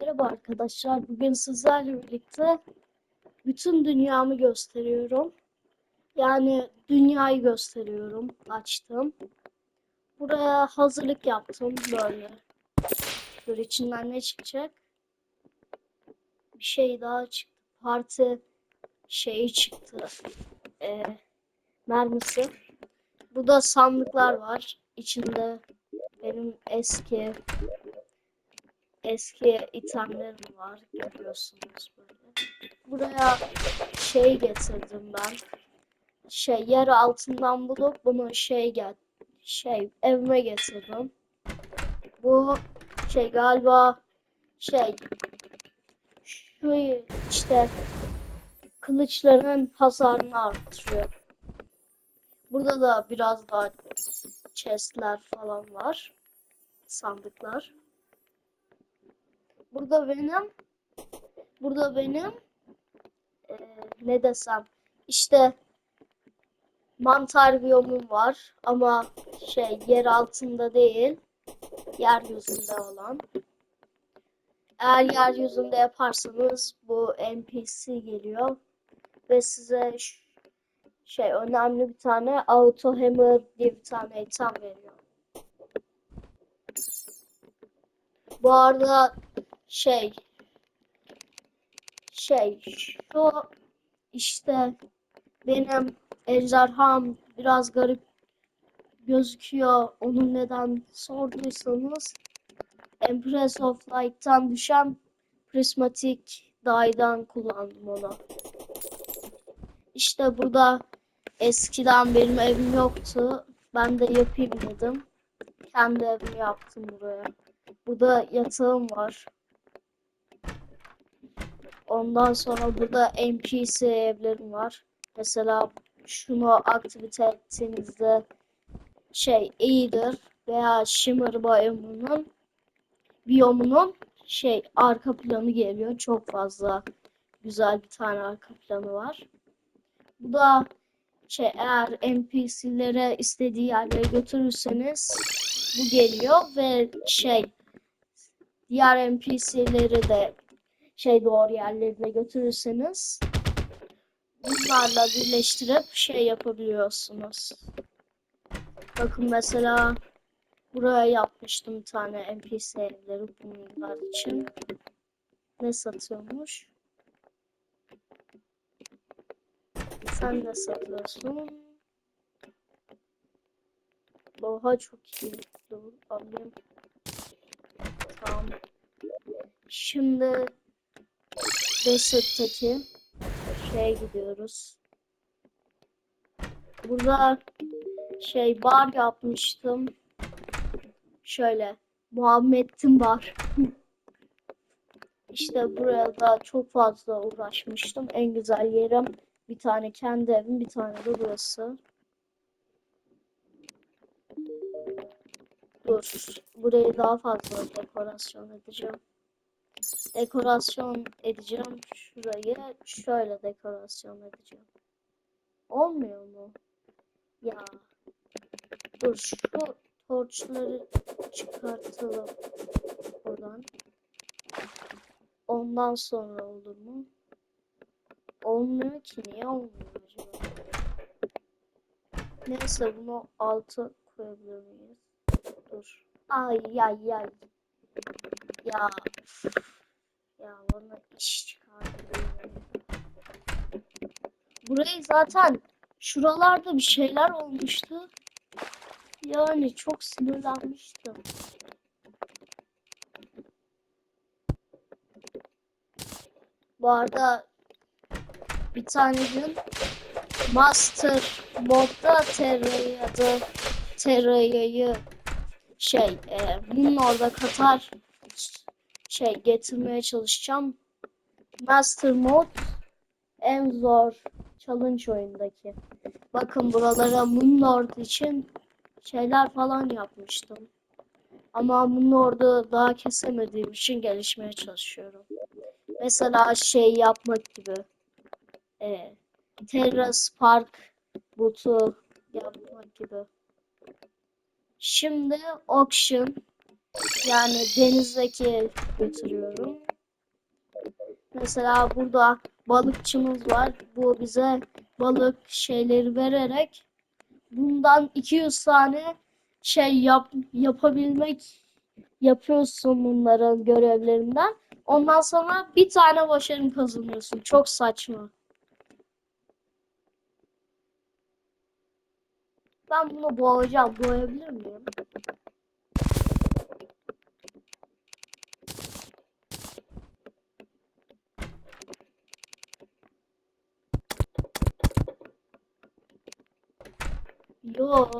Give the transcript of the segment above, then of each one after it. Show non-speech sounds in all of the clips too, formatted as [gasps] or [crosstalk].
Merhaba arkadaşlar. Bugün sizlerle birlikte bütün dünyamı gösteriyorum. Yani dünyayı gösteriyorum. Açtım. Buraya hazırlık yaptım böyle. Dur içinden ne çıkacak? Bir şey daha çıktı. Parti şeyi çıktı. Ee, mermisi. Burada sandıklar var. İçinde benim eski eski itemlerim var görüyorsunuz böyle. Buraya şey getirdim ben. Şey yer altından bulup bunu şey gel şey evime getirdim. Bu şey galiba şey şu işte kılıçların hasarını arttırıyor. Burada da biraz daha chestler falan var. Sandıklar. Burada benim burada benim eee, ne desem işte mantar biyomum var ama şey yer altında değil yeryüzünde olan. Eğer yeryüzünde yaparsanız bu NPC geliyor ve size şey önemli bir tane auto hammer diye bir tane item veriyor. Bu arada şey şey şu işte benim ejderham biraz garip gözüküyor. Onun neden sorduysanız Empress of Light'tan düşen Prismatic Dye'dan kullandım onu. İşte burada eskiden benim evim yoktu. Ben de yapayım dedim. Kendi evimi yaptım buraya. Burada yatağım var. Ondan sonra burada NPC evlerim var. Mesela şunu aktivite ettiğinizde şey iyidir veya Shimmer biyomunun biyomunun şey arka planı geliyor. Çok fazla güzel bir tane arka planı var. Bu da şey eğer NPC'lere istediği yerlere götürürseniz bu geliyor ve şey diğer NPC'leri de şey doğru yerlerine götürürseniz bunlarla birleştirip şey yapabiliyorsunuz. Bakın mesela buraya yapmıştım bir tane NPC evleri bunlar için. Ne satıyormuş? Sen ne satıyorsun? Oha çok iyi. Dur alayım. Tamam. Şimdi Desert'taki şeye gidiyoruz. Burada şey bar yapmıştım. Şöyle Muhammed'in bar. [laughs] İşte buraya da çok fazla uğraşmıştım. En güzel yerim bir tane kendi evim, bir tane de burası. Dur. Burayı daha fazla dekorasyon edeceğim. Dekorasyon edeceğim. Şurayı şöyle dekorasyon edeceğim. Olmuyor mu? Ya. Dur şu torçları çıkartalım buradan. Ondan sonra olur mu? Olmuyor ki. Niye olmuyor acaba? Neyse bunu alta koyabilir miyiz? Dur. Ay ay ay. Ya. Ya bana iş çıkardı. Burayı zaten şuralarda bir şeyler olmuştu. Yani çok sinirlenmiştim. Bu arada bir tane gün Master modda Terra'yı Terra'yı şey e, bunun orada Katar şey getirmeye çalışacağım. Master mod en zor challenge oyundaki. Bakın buralara Moonlord için şeyler falan yapmıştım. Ama Moonlord'u daha kesemediğim için gelişmeye çalışıyorum. Mesela şey yapmak gibi. E, Terrace Park botu yapmak gibi. Şimdi auction Yani denizdeki götürüyorum. Mesela burada balıkçımız var. Bu bize balık şeyleri vererek bundan 200 tane şey yap, yapabilmek yapıyorsun bunların görevlerinden. Ondan sonra bir tane başarım kazanıyorsun. Çok saçma. Ben bunu boğacağım. Boğabilir miyim? Yo.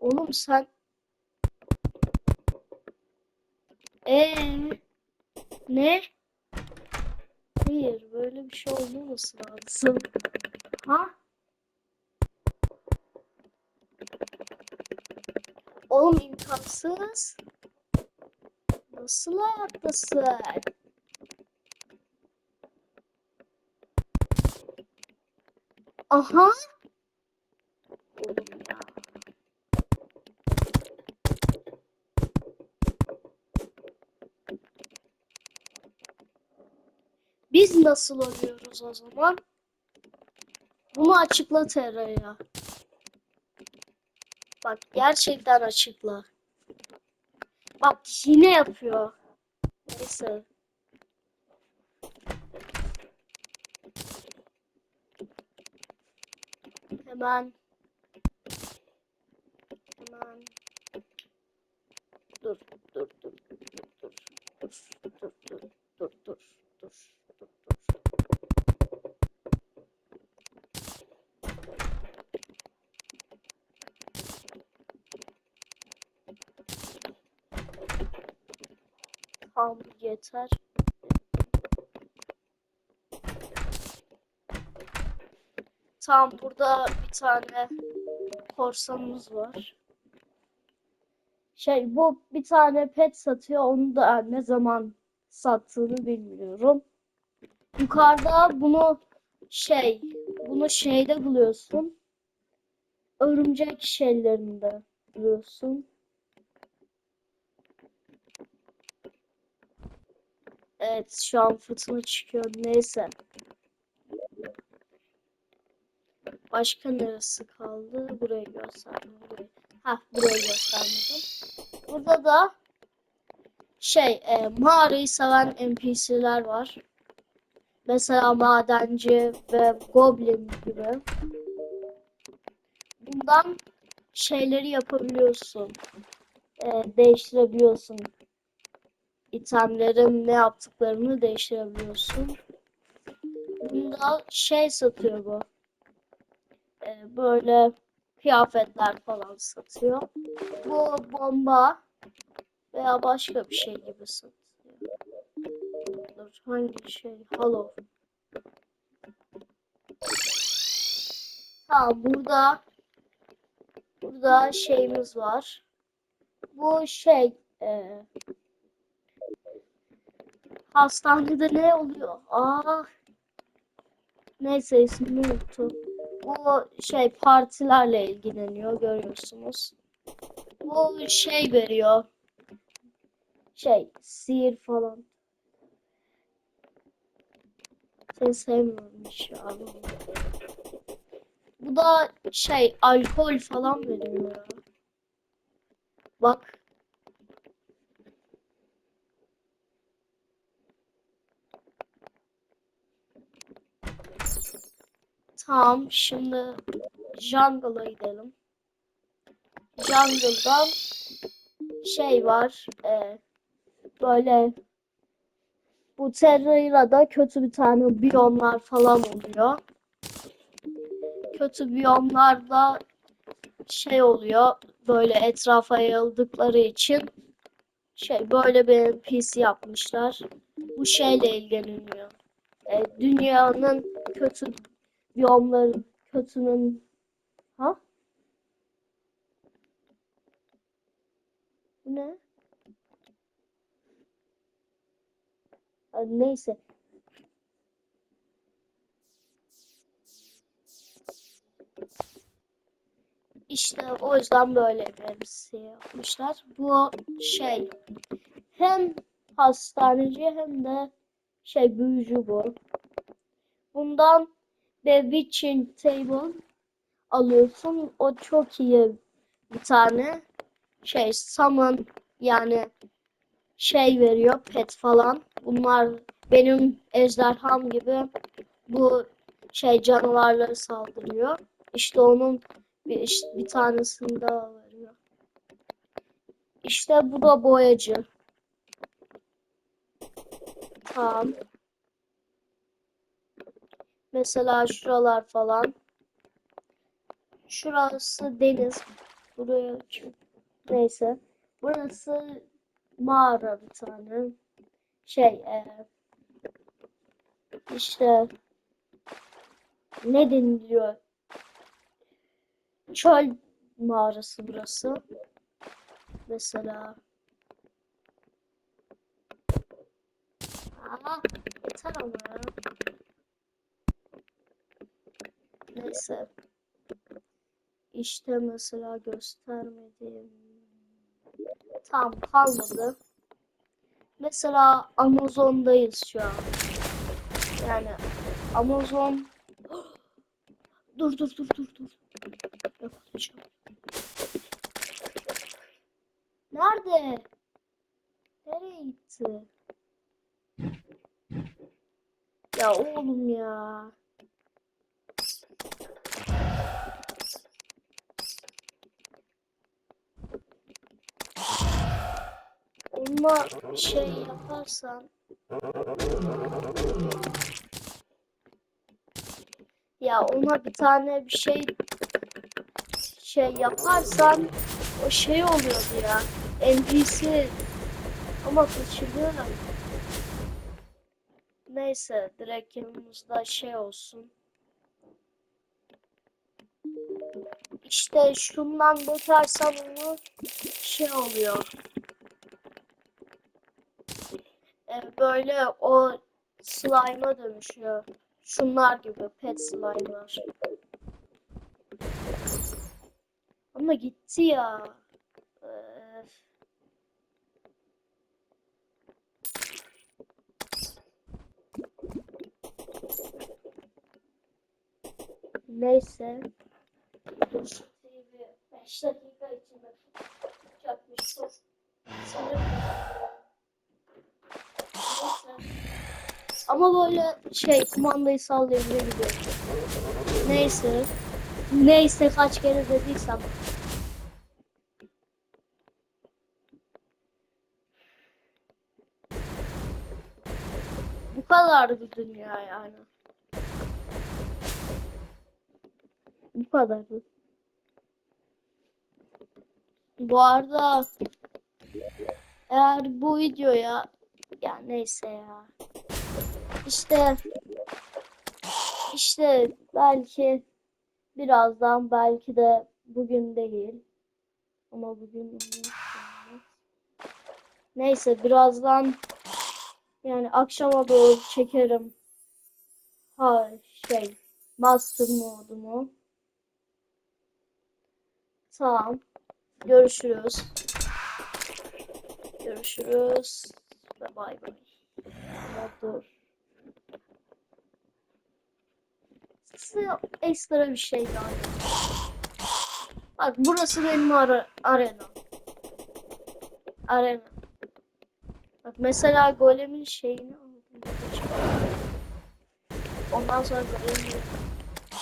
Oğlum sen Ee, ne? Hayır, böyle bir şey olmaması lazım. Ha? Oğlum imkansız. Nasıl hayattasın? Aha. Oğlum ya. Biz nasıl oluyoruz o zaman? Bunu açıkla Terra'ya. Bak gerçekten açıkla. Bak yine yapıyor. Neyse. Hemen. Dur, dur, dur, dur, dur, dur, dur, dur, dur, dur, dur, dur. Tamam yeter. Tamam burada bir tane korsanımız var. Şey bu bir tane pet satıyor. Onu da ne zaman sattığını bilmiyorum. Yukarıda bunu şey bunu şeyde buluyorsun. Örümcek şeylerinde buluyorsun. Evet şu an fırtına çıkıyor. Neyse. Başka neresi kaldı? Burayı gösterdim. Burayı. Hah burayı göstermedim. Da şey e, mağarayı seven NPC'ler var. Mesela madenci ve goblin gibi. Bundan şeyleri yapabiliyorsun. E, değiştirebiliyorsun. İtemlerin ne yaptıklarını değiştirebiliyorsun. Bunda şey satıyor bu. E, böyle kıyafetler falan satıyor. Bu bomba veya başka bir şey gibi satıyor. Hangi şey? Halo. Tamam burada burada şeyimiz var. Bu şey e, hastanede ne oluyor? Aa neyse ismini unuttum. Bu şey partilerle ilgileniyor görüyorsunuz. Bu şey veriyor. Şey sihir falan. Seni sevmiyorum ya. Bu da şey alkol falan veriyor ya. Bak. Tamam şimdi jungle'a gidelim. Jungle'dan şey var. E, böyle bu Terra'da kötü bir tane biyomlar falan oluyor. Kötü biyomlarda şey oluyor. Böyle etrafa yayıldıkları için şey böyle bir NPC yapmışlar. Bu şeyle ilgileniyor. E, dünyanın kötü biyomları kötünün ha? Ne? Ha, Neyse. İşte o yüzden böyle bir elbise yapmışlar. Bu şey hem hastaneci hem de şey büyücü bu. Bundan bir witching table alıyorsun. O çok iyi bir tane şey summon yani şey veriyor pet falan. Bunlar benim ejderham gibi bu şey canavarları saldırıyor. İşte onun bir, iş- bir tanesini daha veriyor. İşte bu da boyacı. Tamam. Mesela şuralar falan. Şurası deniz. Buraya. Neyse. Burası mağara bir tane. Şey e, işte ne deniliyor? Çöl mağarası burası. Mesela. Aa, yeter ama ya. Neyse. İşte mesela göstermedim. Tamam kalmadı. Mesela Amazon'dayız şu an. Yani Amazon [gasps] Dur dur dur dur dur. Nerede? Nereye gitti? Ya oğlum ya. Onunla şey yaparsan ya ona bir tane bir şey şey yaparsan o şey oluyordu ya NPC ama kaçırıyorum. Neyse direkt yanımızda şey olsun. İşte şundan bakarsam onu şey oluyor. E, böyle o slime'a dönüşüyor. Şunlar gibi pet slime'lar. Ama gitti ya. Neyse. Dur şu TV 5 dakika içinde çakmış. Dur. Ama böyle şey kumandayı sallayınca gidiyor. Neyse. Neyse kaç kere dediysem. Bu kadardı dünya yani. Bu kadardı. Bu arada eğer bu videoya ya neyse ya. İşte işte belki birazdan belki de bugün değil. Ama bugün neyse birazdan yani akşama doğru çekerim. Ha şey master modumu. Tamam. Görüşürüz. Görüşürüz ve bay bay size ekstra bir şey yapayım. Bak burası benim ara arenam. Arena. Bak mesela golemin şeyini aldım. Ondan sonra golemi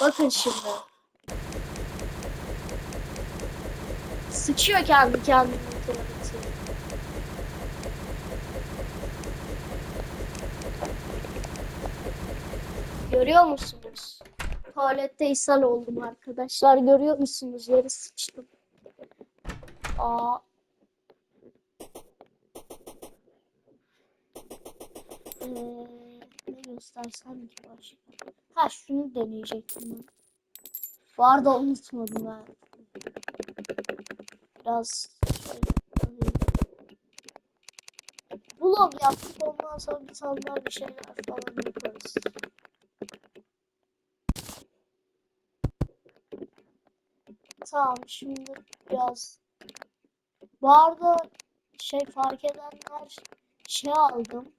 Bakın şimdi. Sıçıyor kendi kendine Görüyor musunuz? Tuvalette ishal oldum arkadaşlar. Görüyor musunuz? Yere sıçtım. Aa. Ee, ne göstersem ki başka? Ha şunu deneyecektim. Bu arada unutmadım ben. Biraz şey alayım. Vlog yaptık ondan sonra daha bir şeyler falan yaparız. Tamam şimdi biraz. Bu arada şey fark edenler şey aldım.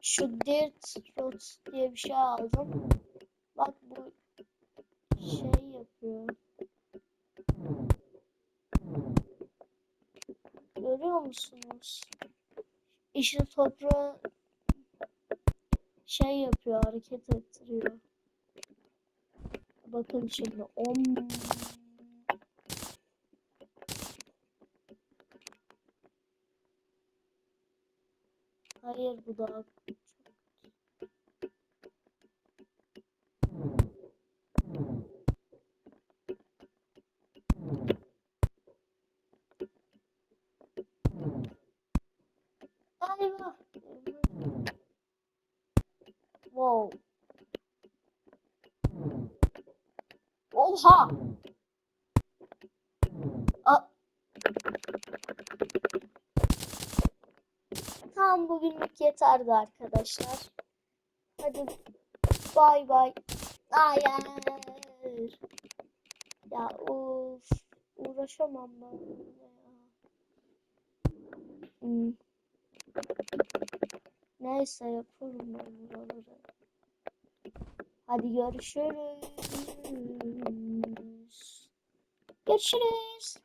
Şu Dirt Rot diye bir şey aldım. Bak bu şey yapıyor. Görüyor musunuz? İşte toprağı şey yapıyor, hareket ettiriyor. Bakın şimdi. Om. Hayır bu daha Eyvah. Wow. Oha. Tamam bugünlük yeterdi arkadaşlar. Hadi bay bay. Hayır. Ya of. Uğraşamam ben. Hmm. Neyse yaparım ben buraları. Hadi görüşürüz. Görüşürüz.